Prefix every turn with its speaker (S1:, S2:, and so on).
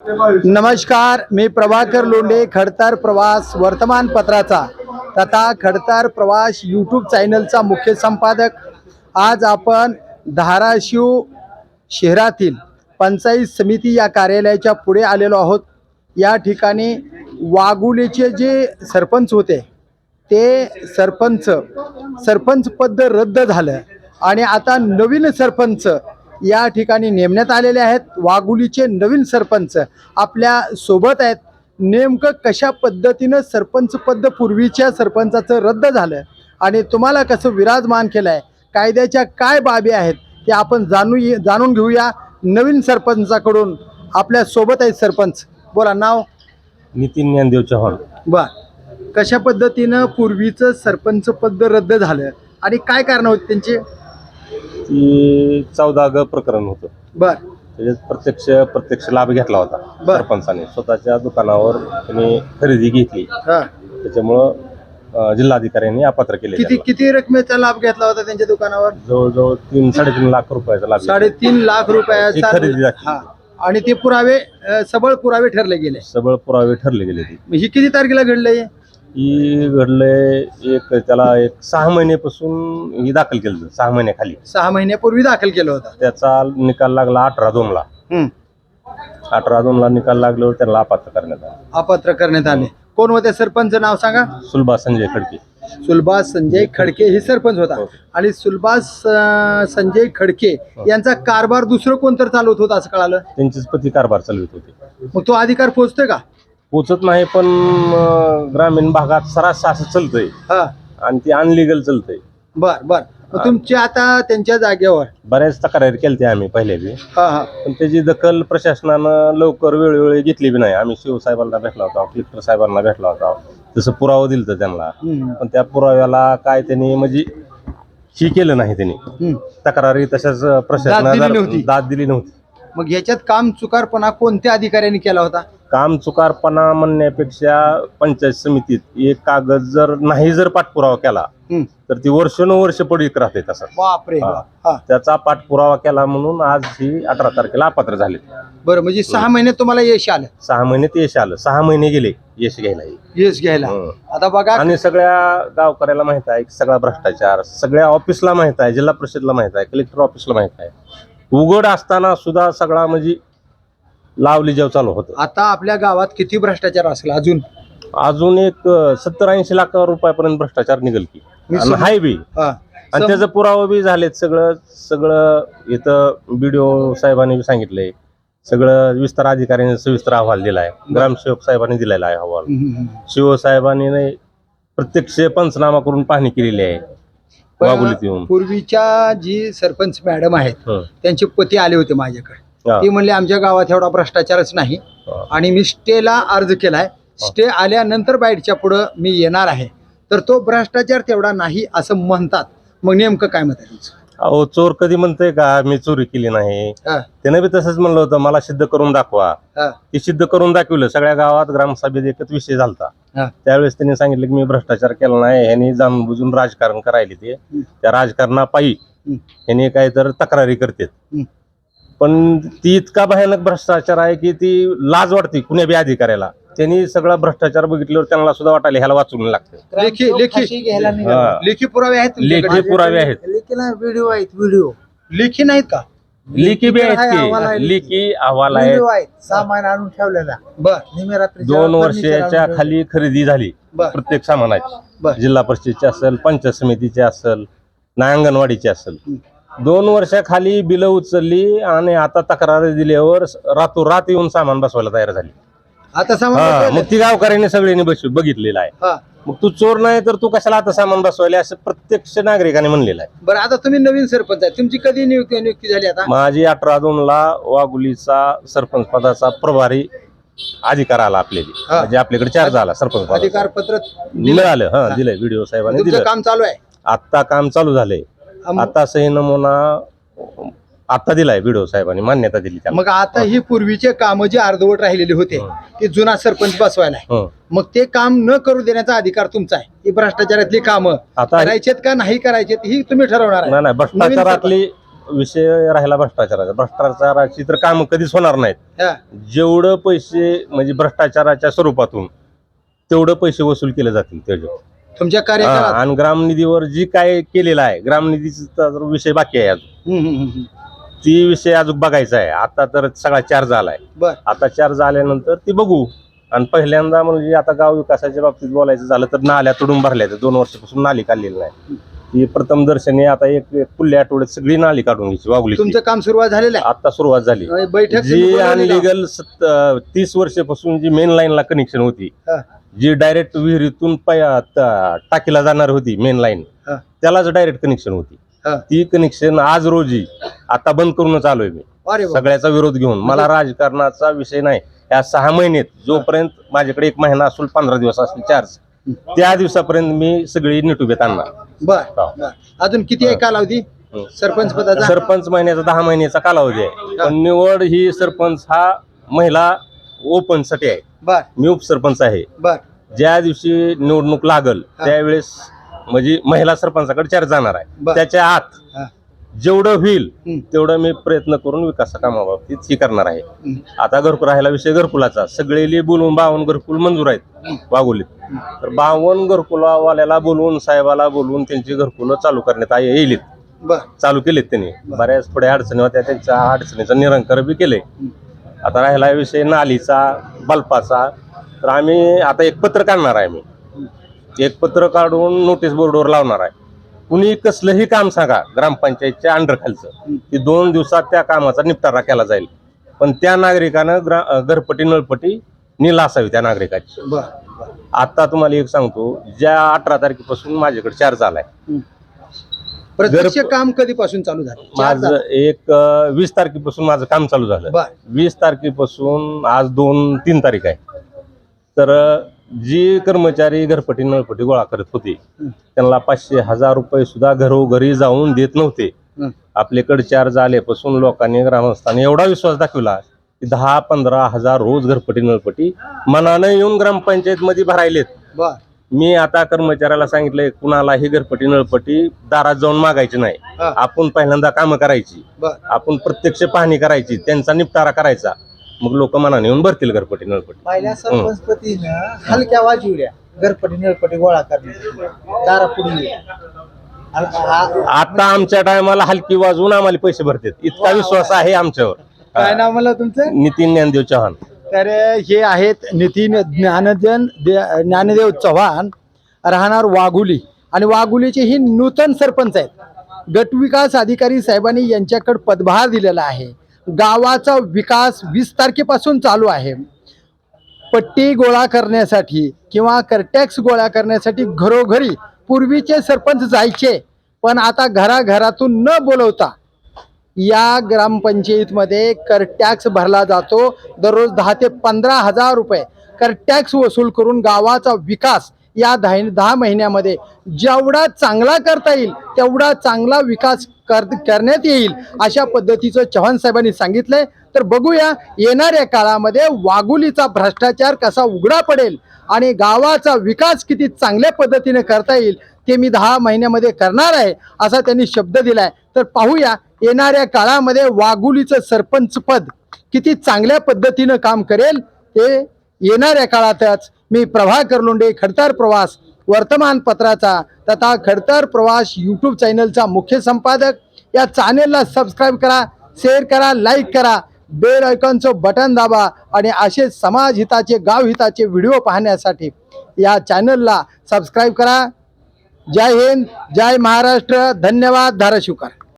S1: नमस्कार मी प्रभाकर लोंढे खडतर प्रवास वर्तमानपत्राचा. तथा खडतर प्रवास यूट्यूब चॅनलचा मुख्य संपादक. आज आपण धाराशिव शहरातील पंचायत समिती या कार्यालयाच्या पुढे आलेलो आहोत. या ठिकाणी वाघुलेचे जे सरपंच होते ते सरपंच सरपंच पद रद्द झालं. आणि आता नवीन सरपंच या ठिकाणी नेमण्यात आलेले आहेत. वाघुलीचे नवीन सरपंच आपल्यासोबत आहेत. नेमकं कशा पद्धतीनं सरपंच पद पूर्वीच्या सरपंचाचं रद्द झालं आणि तुम्हाला कसं विराजमान केलं आहे कायद्याच्या काय बाबी आहेत ते आपण जाणू जाणून घेऊया. नवीन सरपंचाकडून आपल्यासोबत आहेत सरपंच. बोला नाव?
S2: नितीन ज्ञानदेव चव्हाण.
S1: बर. कशा पद्धतीनं पूर्वीचं सरपंच पद रद्द झालं आणि काय कारण होती त्यांची?
S2: ती चौदा ग प्रकरण होतं.
S1: बर.
S2: त्याच्यात प्रत्यक्ष प्रत्यक्ष लाभ घेतला होता
S1: बर.
S2: सरपंचाने. स्वतःच्या दुकानावर त्यांनी खरेदी घेतली.
S1: हा.
S2: त्याच्यामुळं अं, जिल्हाधिकाऱ्यांनी अपात्र केले
S1: किती
S2: त्यांना.
S1: किती रकमेचा लाभ घेतला होता त्यांच्या दुकानावर?
S2: जवळजवळ तीन साडेतीन लाख रुपयाचा लाभ घेतला.
S1: साडेतीन लाख
S2: ही
S1: रुपयाचा
S2: खरेदी.
S1: हा. आणि ते पुरावे अ, सबळ पुरावे ठरले गेले.
S2: सबळ पुरावे ठरले गेले ती.
S1: ही किती तारखेला घडलंय?
S2: ही घडले एक त्याला एक सहा महिन्यापासून ही दाखल केलं होतं, सहा महिन्याखाली.
S1: सहा महिन्यापूर्वी दाखल केलं होतं.
S2: त्याचा निकाल लागला अठरा दोनला. अठरा दोनला निकाल लागल्यावर त्यांना अपात्र करण्यात आला.
S1: अपात्र करण्यात आले. कोण होते सरपंच नाव सांगा?
S2: सुलभा संजय खडके.
S1: सुलभास संजय खडके हे सरपंच होता.
S2: हो.
S1: आणि सुलभास अ, संजय खडके यांचा कारभार दुसरं कोणतर चालवत होता असं कळालं?
S2: त्यांचेच पती कारभार चालवित होते.
S1: मग तो अधिकार पोहोचतोय का?
S2: पोचत नाही पण अं, ग्रामीण भागात सरास असं चालतंय.
S1: हा.
S2: आणि ते अनलिगल चालतंय.
S1: बर बर. मग तुमची आता त्यांच्या जागेवर?
S2: बऱ्याच तक्रारी केल्या आम्ही पहिले बी.
S1: हा हा.
S2: पण त्याची दखल प्रशासनानं लवकर वेळोवेळी घेतली बी नाही. आम्ही शिवसाहेबांना भेटला होता कलेक्टर साहेबांना भेटला होता. तसं पुरावा दिलं होतं त्यांना.
S1: हम्म,
S2: पण त्या पुराव्याला काय त्यांनी म्हणजे ही केलं नाही त्यांनी.
S1: हम्म.
S2: तक्रारी तशाच
S1: दाद दिली
S2: प्रशासनाला
S1: नव्हती.
S2: दाद दिली नव्हती.
S1: मग ह्याच्यात काम चुकारपणा कोणत्या अधिकाऱ्यांनी केला होता?
S2: काम चुकारपणा म्हणण्यापेक्षा पंचायत समितीत एक कागद जर नाही जर पाठपुरावा केला
S1: हम्म.
S2: तर ती वर्षानुवर्ष पडीक राहते तसं
S1: बापरे
S2: हा.
S1: बाप. हा.
S2: त्याचा पाठपुरावा केला म्हणून आज ही अठरा तारखेला अपात्र झाले.
S1: बरं म्हणजे सहा महिन्यात तुम्हाला यश आलं?
S2: सहा महिन्यात यश आलं. सहा महिने गेले यश घ्यायला.
S1: यश घ्यायला.
S2: हं.
S1: आता बघा
S2: आणि सगळ्या गावकऱ्याला माहीत आहे की सगळा भ्रष्टाचार सगळ्या ऑफिसला माहीत आहे जिल्हा परिषदला माहीत आहे कलेक्टर ऑफिसला माहीत आहे. उघड असताना सुद्धा सगळा म्हणजे लावली जेव चालू होतं.
S1: आता आपल्या गावात किती भ्रष्टाचार असेल अजून?
S2: अजून एक सत्तर ऐंशी लाख रुपयापर्यंत भ्रष्टाचार निघल की.
S1: मी
S2: आणि
S1: सम-
S2: हाय बी.
S1: हा.
S2: आणि
S1: सम-
S2: त्याचं पुरावा बी झालेत सगळं सगळं इथं बीडीओ साहेबांनी बी सांगितलंय सगळं विस्तार अधिकाऱ्यांनी सविस्तर अहवाल दिलाय. ग्रामसेवक साहेबांनी दिलेला आहे अहवाल.
S1: हम्म, हम्म.
S2: शिवसाहेबांनी नाही प्रत्यक्ष पंचनामा करून पाहणी केलेली आहे. वाघोलीत येऊन.
S1: पूर्वीच्या जी सरपंच मॅडम आहेत
S2: हं.
S1: त्यांचे पती आले होते माझ्याकडे. ते म्हणले आमच्या गावात एवढा भ्रष्टाचारच नाही. आणि मी स्टेला अर्ज केलाय. स्टे आल्यानंतर बाईटच्या पुढं मी येणार आहे. तर तो भ्रष्टाचार तेवढा नाही असं म्हणतात. मग नेमकं काय मत आहे?
S2: अहो चोर कधी म्हणतोय का मी चोरी केली नाही.
S1: हा,
S2: त्यानं बी तसंच म्हणलं होतं मला सिद्ध करून दाखवा.
S1: हा,
S2: ते सिद्ध करून दाखवलं. सगळ्या गावात ग्रामसभेत एकच विषय झालता.
S1: हा.
S2: त्यावेळेस त्यांनी सांगितलं की मी भ्रष्टाचार केला नाही. ह्यांनी जाणून बुजून राजकारण करायले ते. त्या राजकारणापायी. ह्यांनी काय तर तक्रारी करतात. पण ती इतका भयानक भ्रष्टाचार आहे की ती लाज वाटते कुण्या बी अधिकाऱ्याला. त्यांनी सगळा भ्रष्टाचार बघितल्यावर त्यांना सुद्धा वाटायला ह्याला वाचून लागतं
S1: लेखी लेखी
S2: हा.
S1: पुरावे आहेत तुमच्याकडे?
S2: लेखी पुरावे आहेत.
S3: व्हिडिओ आहेत व्हिडिओ.
S1: लेखी नाहीत का?
S2: लिखी बी आहेत
S3: आहे, अहवाल आहे.
S2: की लिखी अहवाल
S3: व्हिडिओ आहेत सामान आणून ठेवलेला.
S1: बर.
S3: निम्या रात्री
S2: दोन वर्षाच्या खाली खरेदी झाली.
S1: बर.
S2: प्रत्येक सामानाची.
S1: बर.
S2: जिल्हा परिषदचे असेल पंचायत समितीचे असेल ना अंगणवाडीचे असेल. दोन वर्षाखाली बिलं उचलली आणि आता तक्रारी दिल्यावर रातोरात येऊन सामान बसवायला तयार झाली.
S1: आता
S2: हा
S1: सामान
S2: मग ती गावकऱ्यांनी सगळ्यांनी बस बघितलेलं आहे.
S1: हा.
S2: मग तू चोर नाही तर तू कशाला आता सामान बसवायला? असं प्रत्यक्ष नागरिकाने म्हणलेलं आहे.
S1: बरं आता तुम्ही नवीन सरपंच आहे. तुमची कधी नियुक्ती नियुक्ती झाली आता?
S2: माझी अठरा दोन ला वाघुलीचा सरपंच पदाचा प्रभारी अधिकार आला आपल्याला.
S1: हा.
S2: म्हणजे आपल्याकडे चार्ज आला सरपंच पदाचा.
S1: अधिकार पत्र
S2: मिळालं हा दिलंय व्हिडिओ साहेबांनी
S1: तुमचं
S2: दिलं
S1: काम चालू आहे?
S2: आता काम चालू झालंय. आता सही नमुना आता दिलाय व्हिडिओ साहेबांनी मान्यता दिली त्याला
S1: मग आता ही पूर्वीचे काम जे अर्धवट राहिलेले होते
S2: हं.
S1: ते जुना सरपंच बसवायला आहे.
S2: हं.
S1: मग ते काम न करू देण्याचा अधिकार तुमचा आहे. ही भ्रष्टाचारातली कामं
S2: आता
S1: करायचेत का नाही करायचेत ही तुम्ही ठरवणार आहे.
S2: नाही नाही भ्रष्टाचारातली विषय राहिला भ्रष्टाचाराचा. भ्रष्टाचाराची तर कामं कधीच होणार नाहीत.
S1: हा.
S2: जेवढं पैसे म्हणजे भ्रष्टाचाराच्या स्वरूपातून तेवढं पैसे वसूल केले जातील त्याच्यावर.
S1: तुमच्या
S2: हा,
S1: कार्यकाळात?
S2: आणि ग्रामनिधीवर जी काय केलेलं आहे ग्रामनिधीचा तर विषय बाकी आहे अजून.
S1: हम्म, हम्म, हम्म.
S2: ती विषय अजून बघायचा आहे. आता तर सगळा चार झालाय.
S1: बर.
S2: आता चार झाल्यानंतर ती बघू. आणि पहिल्यांदा म्हणजे आता गाव विकासाच्या बाबतीत बोलायचं झालं तर नाल्या तुडून भरल्या आहेत. दोन वर्षापासून नाली काढलेली नाही. ती प्रथम दर्शनी आता एक एक पुढल्या आठवड्यात सगळी नाली काढून घ्यायची वागली
S1: तुमचं काम सुरुवात झालेलं
S2: आता सुरुवात झाली.
S1: आहे बैठक
S2: जी? अनलिगल तीस वर्षापासून जी मेन लाईनला कनेक्शन होती
S1: हा.
S2: जी डायरेक्ट विहिरीतून पया- त- टाकीला जाणार होती मेन लाईन
S1: हा.
S2: त्यालाच डायरेक्ट कनेक्शन होती
S1: हा.
S2: ती कनेक्शन आज रोजी आता बंद करूनच आलोय मी
S1: अरे.
S2: सगळ्याचा विरोध घेऊन मला राजकारणाचा विषय नाही या सहा महिन्यात जोपर्यंत माझ्याकडे एक महिना असून पंधरा दिवस असतील चार्ज त्या दिवसापर्यंत मी सगळी निटुबेत आणणार
S1: बर
S2: हा.
S1: बर. अजून किती आहे कालावधी
S2: हं.
S1: सरपंच पदाचा
S2: सरपंच महिन्याचा दहा महिन्याचा कालावधी आहे पण निवड ही सरपंच हा महिला ओपनसाठी आहे.
S1: बर.
S2: मी उपसरपंच आहे.
S1: बर.
S2: ज्या दिवशी निवडणूक लागल. त्यावेळेस म्हणजे महिला सरपंचाकडे चार्ज जाणार आहे. त्याच्या आत. जेवढं होईल. तेवढं मी प्रयत्न करून विकास कामाबाबतीत ही करणार आहे. आता घरकुल राहिला विषय घरकुलाचा. सगळे बोलून बावन्न घरकुल मंजूर आहेत वागोलीत तर बावन्न घरकुलावाल्याला बोलवून साहेबाला बोलवून त्यांची घरकुलं चालू करण्यात येईल चालू केलेत त्यांनी. बऱ्याच थोड्या अडचणी होत्या. त्यांच्या अडचणीचं निरंकर बी केले आता राहिला विषय नालीचा बल्पाचा तर आम्ही आता एक पत्र काढणार आहे मी. एक पत्र काढून नोटीस बोर्डवर लावणार आहे. कुणी कसलंही काम सांगा ग्रामपंचायतच्या अंडर खालचं की दोन दिवसात त्या कामाचा निपटारा केला जाईल. पण त्या नागरिकानं ग्रा अं, घरपट्टी नळपट्टी नील असावी त्या नागरिकाची. आता तुम्हाला एक सांगतो ज्या अठरा तारखेपासून माझ्याकडे चार्ज आलाय.
S1: प्रत्यक्ष काम कधीपासून चालू झालं? चार
S2: माझं. एक अं, वीस तारखेपासून माझं काम चालू झालं.
S1: बर.
S2: वीस तारखेपासून आज दोन तीन तारीख आहे. तर अं, जी कर्मचारी घरपट्टी नळपट्टी गोळा करत होते
S1: हं.
S2: त्यांना पाचशे हजार रुपये सुद्धा घरोघरी जाऊन देत नव्हते.
S1: हं.
S2: आपल्याकडे चार्ज आल्यापासून लोकांनी ग्रामस्थांनी एवढा विश्वास दाखवला की दहा पंधरा हजार रोज घरपट्टी नळपट्टी मनानं येऊन ग्रामपंचायत मध्ये भरायलेत.
S1: बर.
S2: मी आता कर्मचाऱ्याला सांगितलंय कुणालाही घरपट्टी नळपट्टी दारात जाऊन मागायची नाही.
S1: हा.
S2: आपण पहिल्यांदा कामं करायची.
S1: बर.
S2: आपण प्रत्यक्ष पाहणी करायची त्यांचा निपटारा करायचा. मग लोक मनाने येऊन भरतील घरपट्टी नळपट्टी.
S3: पहिल्या सरपंचपतीनं हलक्या वाजवल्या घरपटी निळपटी गोळा करण्यासाठी दारापुढे
S2: आता आमच्या टायमाला हलकी वाजवून आम्हाला पैसे भरतात. इतका विश्वास आहे आमच्यावर.
S1: काय नाव मला तुमचं?
S2: नितीन ज्ञानदेव चव्हाण.
S1: तर हे आहेत नितीन ज्ञानजन दे- ज्ञानदेव चव्हाण राहणार वाघुली. आणि वाघुलीचे ही नूतन सरपंच आहेत. गटविकास अधिकारी साहेबांनी यांच्याकडे पदभार दिलेला आहे. गावाचा विकास वीस तारखेपासून चालू आहे. पट्टी गोळा करण्यासाठी किंवा करटॅक्स गोळा करण्यासाठी घरोघरी पूर्वीचे सरपंच जायचे पण आता घराघरातून न बोलवता या ग्रामपंचायतीमध्ये कर टॅक्स भरला जातो. दररोज दहा ते पंधरा हजार रुपये कर टॅक्स वसूल करून गावाचा विकास या दहा दहा महिन्यामध्ये जेवढा चांगला करता येईल तेवढा चांगला विकास कर करण्यात येईल अशा पद्धतीचं चव्हाण साहेबांनी सांगितलंय. तर बघूया येणाऱ्या काळामध्ये वाघुलीचा भ्रष्टाचार कसा उघडा पडेल आणि गावाचा विकास किती चांगल्या पद्धतीने करता येईल ते मी दहा महिन्यामध्ये करणार आहे असा त्यांनी शब्द दिलाय. तर पाहूया येणाऱ्या काळामध्ये वाघुलीचं सरपंच पद किती चांगल्या पद्धतीनं काम करेल ते येणाऱ्या काळातच मी प्रभाकर लोंडे खडतर प्रवास वर्तमानपत्राचा तथा खडतर प्रवास यूट्यूब चॅनलचा मुख्य संपादक. या चॅनेलला सबस्क्राईब करा शेअर करा लाईक करा. बेल आयकॉनचं बटन दाबा आणि असे समाज हिताचे गाव हिताचे व्हिडिओ पाहण्यासाठी या चॅनलला सबस्क्राईब करा. जय हिंद जय महाराष्ट्र धन्यवाद धाराशिवकर.